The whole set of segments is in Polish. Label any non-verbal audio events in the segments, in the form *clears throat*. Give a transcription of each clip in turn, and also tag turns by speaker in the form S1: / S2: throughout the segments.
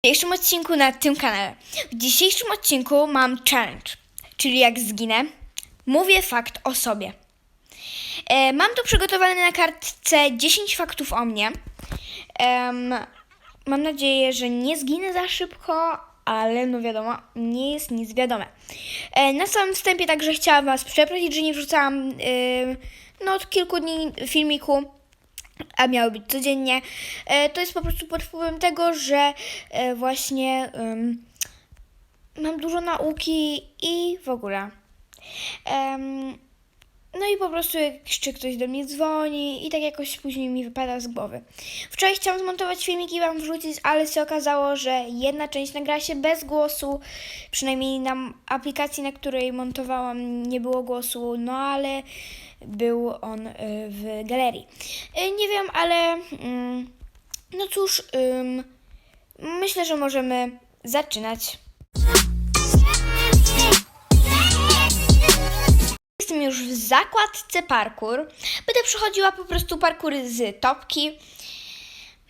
S1: W dzisiejszym odcinku na tym kanale. W dzisiejszym odcinku mam challenge, czyli jak zginę, mówię fakt o sobie. E, mam tu przygotowane na kartce 10 faktów o mnie. Em, mam nadzieję, że nie zginę za szybko, ale no wiadomo, nie jest nic wiadome. E, na samym wstępie także chciałam Was przeprosić, że nie wrzucałam em, no, od kilku dni filmiku a miało być codziennie. E, to jest po prostu pod wpływem tego, że e, właśnie mam dużo nauki i w ogóle. No i po prostu jeszcze ktoś do mnie dzwoni i tak jakoś później mi wypada z głowy. Wczoraj chciałam zmontować filmiki i wam wrzucić, ale się okazało, że jedna część nagrała się bez głosu. Przynajmniej na aplikacji, na której montowałam, nie było głosu, no ale był on y, w galerii. Y, Nie wiem, ale mm, no cóż, myślę, że możemy zaczynać. Jestem już w zakładce parkour. Będę przechodziła po prostu parkury z topki.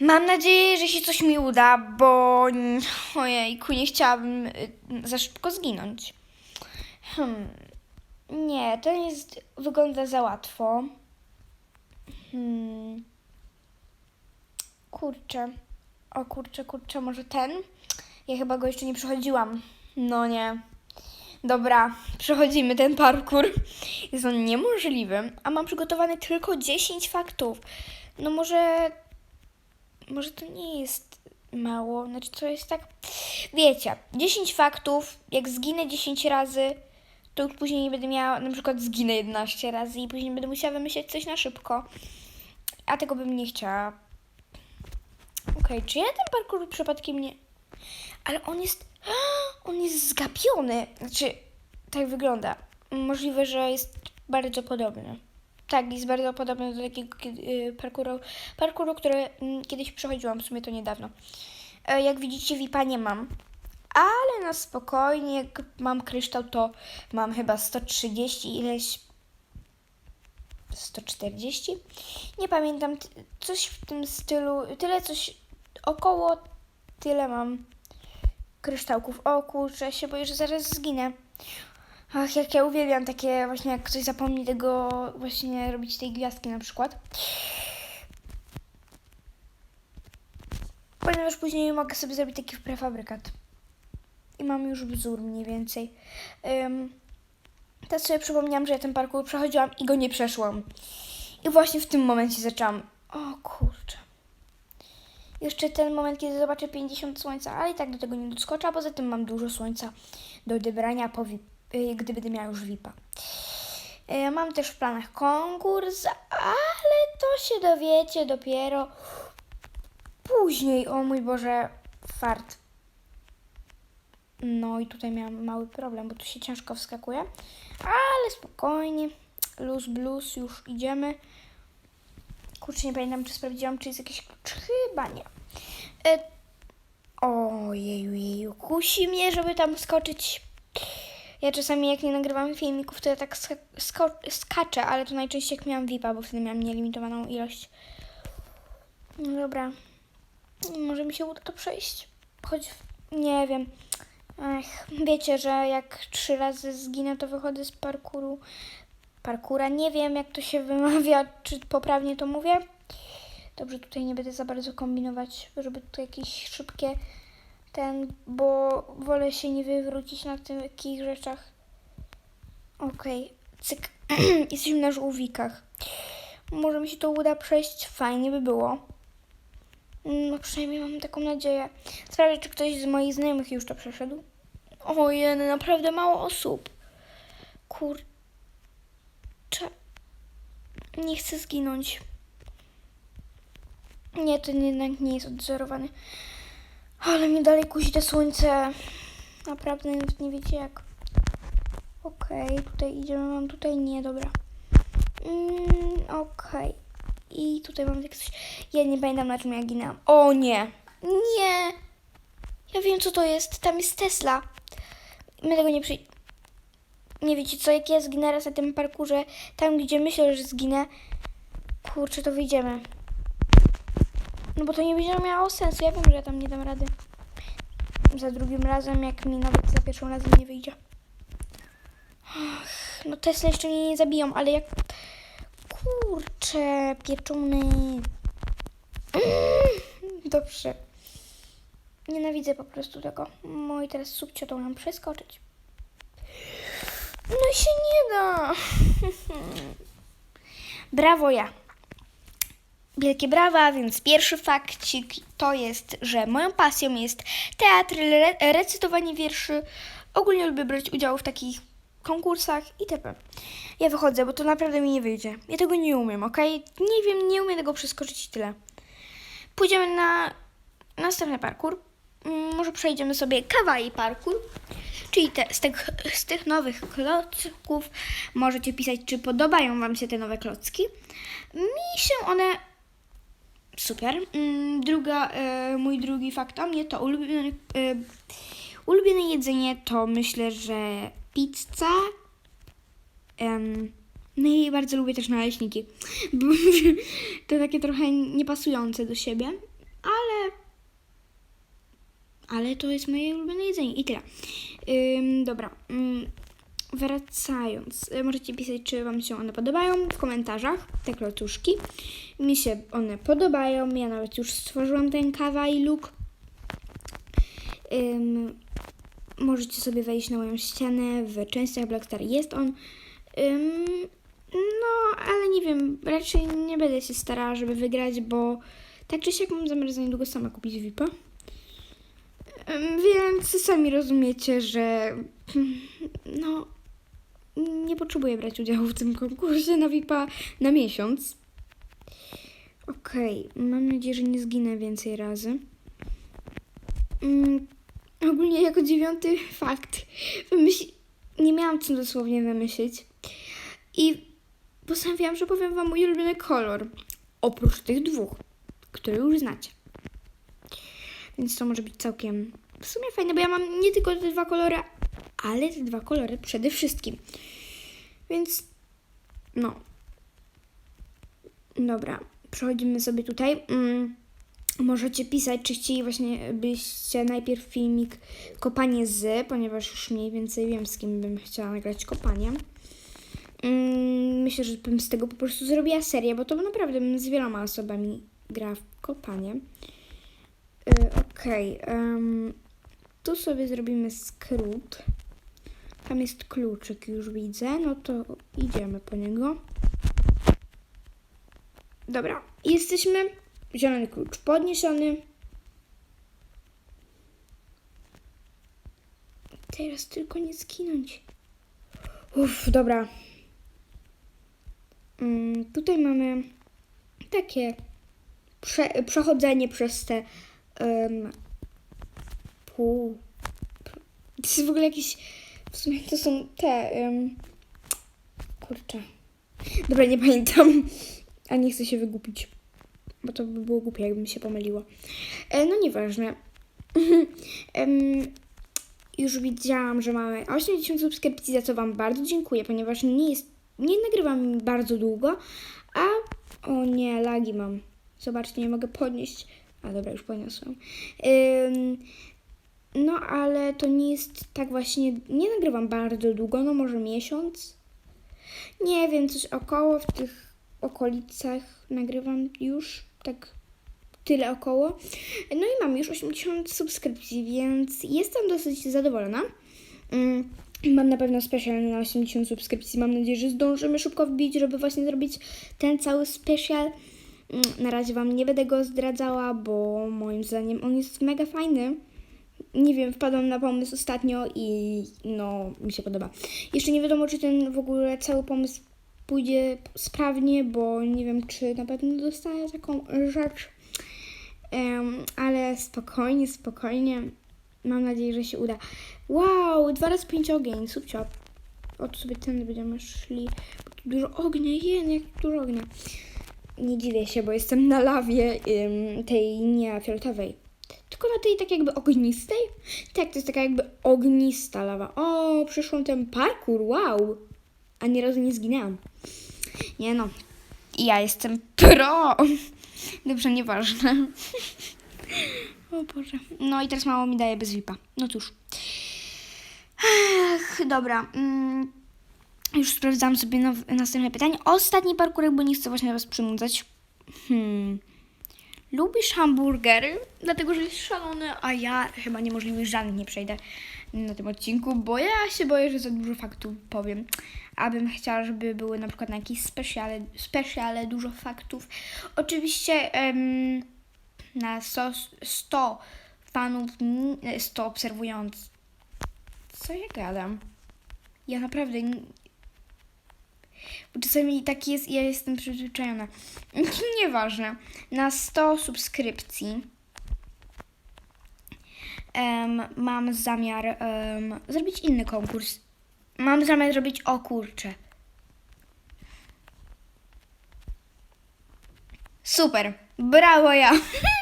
S1: Mam nadzieję, że się coś mi uda, bo ojejku, nie chciałabym y, za szybko zginąć. Hmm. Nie, to jest, wygląda za łatwo. Hmm. Kurczę. O kurczę, kurczę, może ten? Ja chyba go jeszcze nie przechodziłam. No nie. Dobra, przechodzimy ten parkour. *laughs* Jest on niemożliwy, a mam przygotowane tylko 10 faktów. No może. Może to nie jest mało. Znaczy, to jest tak. Wiecie, 10 faktów. Jak zginę 10 razy, to już później nie będę miała. Na przykład zginę 11 razy i później będę musiała wymyśleć coś na szybko. A tego bym nie chciała. Okej, czy ja ten parkour przypadkiem nie. Ale on jest. *gasps* On jest zgapiony. Znaczy, tak wygląda. Możliwe, że jest bardzo podobny. Tak, jest bardzo podobny do takiego kie- y, parkouru, parkouru, który mm, kiedyś przechodziłam, w sumie to niedawno. E, Jak widzicie, VIPa nie mam. Ale na spokojnie, jak mam kryształ, to mam chyba 130 ileś. 140? Nie pamiętam, coś w tym stylu, tyle coś, około tyle mam kryształków. O kurczę, się boję, że zaraz zginę. Ach, jak ja uwielbiam takie właśnie, jak ktoś zapomni tego właśnie robić tej gwiazdki na przykład. Ponieważ później mogę sobie zrobić taki prefabrykat. I mam już wzór mniej więcej. Um, teraz sobie przypomniałam, że ja ten parkour przechodziłam i go nie przeszłam. I właśnie w tym momencie zaczęłam. O kurczę. Jeszcze ten moment, kiedy zobaczę 50 słońca, ale i tak do tego nie doskoczę, a poza tym mam dużo słońca do odebrania, po VIP, y, gdy będę miała już VIPa. Y, Mam też w planach konkurs, ale to się dowiecie dopiero później. O mój Boże, fart. No i tutaj miałam mały problem, bo tu się ciężko wskakuje, ale spokojnie. Luz blues, już idziemy. Kurczę, nie pamiętam, czy sprawdziłam, czy jest jakiś klucz. Chyba nie. E, ojeju, jeju, kusi mnie, żeby tam skoczyć. Ja czasami, jak nie nagrywam filmików, to ja tak sko- skaczę, ale to najczęściej jak miałam VIPa, bo wtedy miałam nielimitowaną ilość. No dobra. Może mi się uda to przejść. Choć nie wiem. Ech, wiecie, że jak trzy razy zginę, to wychodzę z parkuru. Parkura. Nie wiem, jak to się *laughs* wymawia, czy poprawnie to mówię. Dobrze, tutaj nie będę za bardzo kombinować, żeby tu jakieś szybkie ten, bo wolę się nie wywrócić na takich rzeczach. Okej, cyk. *clears throat* Jesteśmy na żółwikach. Może mi się to uda przejść, fajnie by było. No przynajmniej mam taką nadzieję. Sprawdzę, czy ktoś z moich znajomych już to przeszedł. Ojej, naprawdę mało osób. Kurczę. Nie chcę zginąć. Nie, to jednak nie jest odzorowany. Ale mnie dalej kusi to słońce. Naprawdę nawet nie wiecie jak. Okej, tutaj idziemy, mam tutaj nie, dobra. Mm, Okej. I tutaj mam tak coś. Ja nie pamiętam na czym ja ginęłam. O nie! Nie! Ja wiem co to jest. Tam jest Tesla. My tego nie przy... Nie wiecie co, jak ja zginę raz na tym parkurze, tam gdzie myślę, że zginę, kurczę, to wyjdziemy. No bo to nie będzie miało sensu. Ja wiem, że ja tam nie dam rady. za drugim razem, jak mi nawet za pierwszym razem nie wyjdzie. No Tesla jeszcze mnie nie zabiją, ale jak... Kurczę, pieczony. *clears throat* Dobrze. Nienawidzę po prostu tego. Moi teraz subcio to mam przeskoczyć. No i się nie da. *laughs* Brawo ja. Wielkie brawa, więc pierwszy fakcik to jest, że moją pasją jest teatr, re recytowanie wierszy. Ogólnie lubię brać udział w takich konkursach itp. Ja wychodzę, bo to naprawdę mi nie wyjdzie. Ja tego nie umiem, ok? Nie wiem, nie umiem tego przeskoczyć i tyle. Pójdziemy na następny parkour. Mm, Może przejdziemy sobie kawaii parkour. Czyli te, z, tych, z tych nowych klocków możecie pisać, czy podobają Wam się te nowe klocki. Mi się one super. Mm, Druga, e, mój drugi fakt o mnie to ulubione, e, ulubione jedzenie to myślę, że pizza. No i bardzo lubię też naleśniki. *laughs* To takie trochę niepasujące do siebie, ale to jest moje ulubione jedzenie i tyle. Ym, dobra. Ym, wracając, y, możecie pisać, czy Wam się one podobają w komentarzach, te klocuszki. Mi się one podobają, ja nawet już stworzyłam ten kawaii look. Ym, możecie sobie wejść na moją ścianę, w częściach Blackstar jest on. Ym, no, ale nie wiem, raczej nie będę się starała, żeby wygrać, bo tak czy siak mam zamiar za niedługo sama kupić VIP-a. Więc sami rozumiecie, że no nie potrzebuję brać udziału w tym konkursie na VIP-a na miesiąc. Okej, mam nadzieję, że nie zginę więcej razy. Mm, ogólnie jako dziewiąty fakt wymyśl... nie miałam co dosłownie wymyślić. I postanowiłam, że powiem wam mój ulubiony kolor. Oprócz tych dwóch, które już znacie. Więc to może być całkiem w sumie fajne, bo ja mam nie tylko te dwa kolory, ale te dwa kolory przede wszystkim. Więc no. Dobra, przechodzimy sobie tutaj. Mm, możecie pisać, czy chcieli właśnie byście najpierw filmik kopanie z, ponieważ już mniej więcej wiem, z kim bym chciała nagrać kopanie. Mm, myślę, że bym z tego po prostu zrobiła serię, bo to naprawdę bym z wieloma osobami grała w kopanie. Y, Okej. em, tu sobie zrobimy skrót. Tam jest kluczyk, już widzę. No to idziemy po niego. Dobra, jesteśmy. Zielony klucz podniesiony. Teraz tylko nie skinąć. Uff, dobra. Mm, tutaj mamy takie prze, przechodzenie przez te um. To jest w ogóle jakieś. W sumie to są te. Um, kurczę. Dobra, nie pamiętam. A nie chcę się wygupić. Bo to by było głupie, jakbym się pomyliło. E, no nieważne. *laughs* Em, już widziałam, że mamy 80 subskrypcji, za co Wam bardzo dziękuję, ponieważ nie jest. Nie nagrywam bardzo długo, a. O nie, lagi mam. Zobaczcie, nie mogę podnieść. A dobra, już podniosłam. Ym, no, ale to nie jest tak właśnie. Nie nagrywam bardzo długo, no może miesiąc. Nie wiem, coś około w tych okolicach nagrywam już, tak tyle około. No i mam już 80 subskrypcji, więc jestem dosyć zadowolona. Mm, Mam na pewno special na 80 subskrypcji. Mam nadzieję, że zdążymy szybko wbić, żeby właśnie zrobić ten cały special. Na razie Wam nie będę go zdradzała, bo moim zdaniem on jest mega fajny. Nie wiem, wpadłam na pomysł ostatnio i no, mi się podoba. Jeszcze nie wiadomo, czy ten w ogóle cały pomysł pójdzie sprawnie, bo nie wiem, czy na pewno dostanę taką rzecz. Em, ale spokojnie, spokojnie. Mam nadzieję, że się uda. Wow, dwa razy pięć ogień, subcio. O, tu sobie tędy będziemy szli. Dużo ognia, jen, jak dużo ognia. Nie dziwię się, bo jestem na lawie ym, tej nie fioletowej. Tylko na tej tak jakby ognistej? Tak, to jest taka jakby ognista lawa. O, przyszłam ten parkour, wow. A nie razu nie zginęłam. Nie no, ja jestem pro. *laughs* Dobrze, nieważne. *laughs* O Boże. No i teraz mało mi daje bez VIPa. No cóż. Ech, dobra. Mm, już sprawdzam sobie następne pytanie. Ostatni parkurek, bo nie chcę właśnie was przymudzać. Hmm. Lubisz hamburgery? Dlatego, że jest szalony, a ja chyba niemożliwych żadnych nie przejdę na tym odcinku, bo ja się boję, że za dużo faktów powiem. Abym chciała, żeby były na przykład na jakieś specjale, specjale dużo faktów. Oczywiście na 100, 100 fanów, n- 100 obserwujących. Co ja gadam? Ja naprawdę bo czasami tak jest, ja jestem przyzwyczajona. *laughs* Nieważne. Na 100 subskrypcji em, mam zamiar em, zrobić inny konkurs. Mam zamiar zrobić, o kurczę. Super, brawo ja.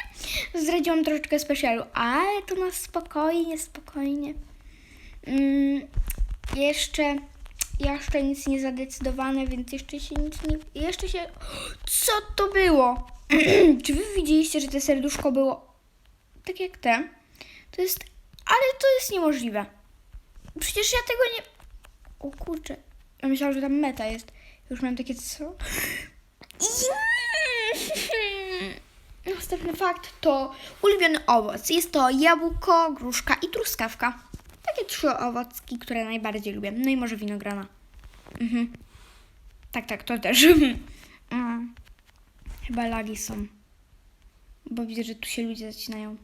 S1: *laughs* Zdradziłam troszeczkę specjalu, ale to na spokojnie, spokojnie. Mm, jeszcze, jeszcze nic nie zadecydowane, więc jeszcze się nic nie... Jeszcze się... Co to było? *clears throat* Czy wy widzieliście, że to serduszko było tak jak te? To jest... Ale to jest niemożliwe. Przecież ja tego nie... O kurczę. Ja myślałam, że tam meta jest. Już miałam takie co? *laughs* Następny fakt to ulubiony owoc. Jest to jabłko, gruszka i truskawka. Takie trzy owocki, które najbardziej lubię. No i może winogrona. Mhm. Tak, tak, to też. *laughs* Chyba lagi są. Bo widzę, że tu się ludzie zacinają.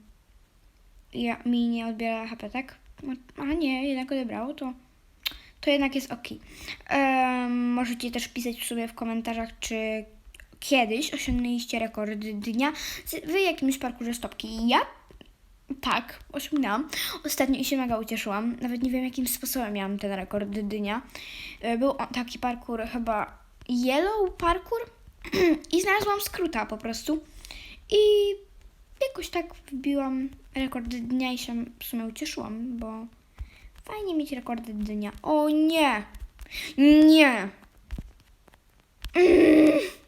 S1: Ja, mi nie odbiera HP, tak? A nie, jednak odebrało, to, to jednak jest ok. Em, możecie też pisać w sumie w komentarzach, czy kiedyś osiągnęliście rekordy dnia w jakimś parkurze stopki. Ja tak, osiągnęłam. Ostatnio się mega ucieszyłam. Nawet nie wiem, jakim sposobem miałam ten rekord dnia. E, Był on taki parkour, chyba yellow parkour *clears throat* i znalazłam skróta po prostu. I jakoś tak wbiłam rekord dnia i się w sumie ucieszyłam, bo fajnie mieć rekordy dnia. O nie! Nie! *clears throat*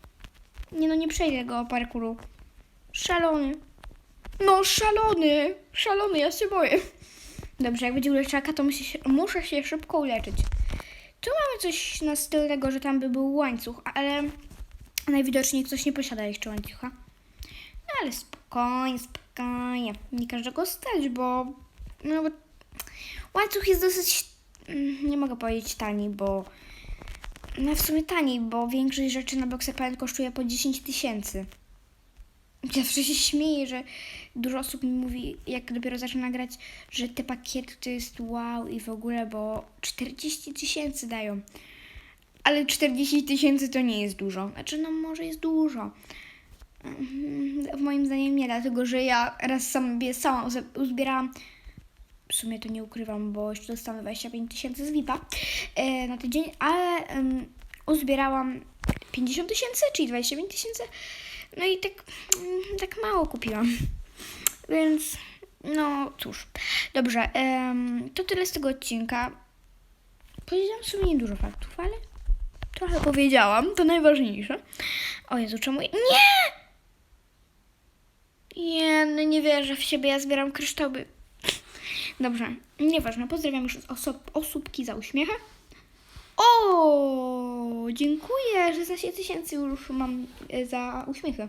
S1: Nie no, nie przejdę go parkouru. Szalony. No, szalony! Szalony, ja się boję. Dobrze, jak będzie uleczaka, to muszę się, muszę się szybko uleczyć. Tu mamy coś na styl tego, że tam by był łańcuch, ale najwidoczniej ktoś nie posiada jeszcze łańcucha. No ale spokojnie, spokojnie. Nie każdego stać, bo, no, bo łańcuch jest dosyć, mm, nie mogę powiedzieć tani, bo no w sumie taniej, bo większość rzeczy na Boxer Planet kosztuje po 10 tysięcy. Zawsze się śmieję, że dużo osób mi mówi, jak dopiero zaczyna grać, że te pakiety to jest wow i w ogóle, bo 40 tysięcy dają. Ale 40 tysięcy to nie jest dużo. Znaczy, no może jest dużo. Mhm, Moim zdaniem nie, dlatego że ja raz sobie sama uzbierałam. W sumie to nie ukrywam, bo jeszcze dostanę 25 tysięcy z VIP-a e, na tydzień, ale em, uzbierałam 50 tysięcy, czyli 25 tysięcy. No i tak, mm, tak mało kupiłam. Więc, no cóż. Dobrze, to tyle z tego odcinka. Powiedziałam w sumie dużo faktów, ale trochę powiedziałam, to najważniejsze. O Jezu, czemu... Nie! Nie, no nie wierzę w siebie, ja zbieram kryształy. Dobrze, nieważne, pozdrawiam już osób, osóbki za uśmiechę. O, dziękuję, 16 tysięcy już mam e, za uśmiechy.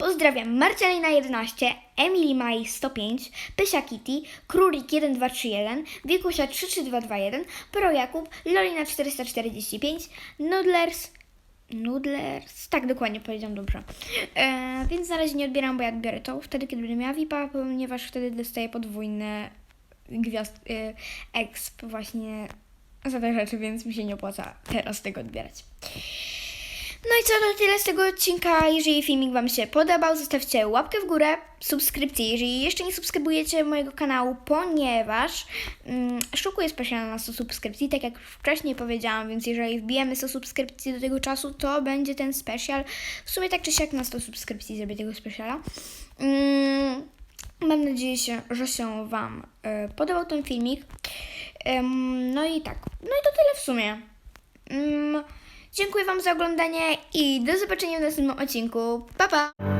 S1: Pozdrawiam Marcelina 11, Emily Mai 105, Pysia Kitty, Królik 1231, Wiekusia 33221, Pro Jakub, Lolina 445, Noodlers, Noodlers, tak dokładnie powiedziałam dobrze. E, więc na razie nie odbieram, bo ja odbiorę to wtedy, kiedy będę miała VIP-a, ponieważ wtedy dostaję podwójne gwiazd, e, exp właśnie za te rzeczy, więc mi się nie opłaca teraz tego odbierać. No i co, to tyle z tego odcinka. Jeżeli filmik Wam się podobał, zostawcie łapkę w górę, subskrypcję, jeżeli jeszcze nie subskrybujecie mojego kanału, ponieważ mm, szukuję specjalnie na 100 subskrypcji, tak jak wcześniej powiedziałam, więc jeżeli wbijemy 100 subskrypcji do tego czasu, to będzie ten special. W sumie tak czy siak na 100 subskrypcji zrobię tego speciala. Mm, mam nadzieję, że się Wam e, podobał ten filmik. Em, no i tak, no i to tyle w sumie. Mm, dziękuję Wam za oglądanie i do zobaczenia w następnym odcinku. Pa, pa!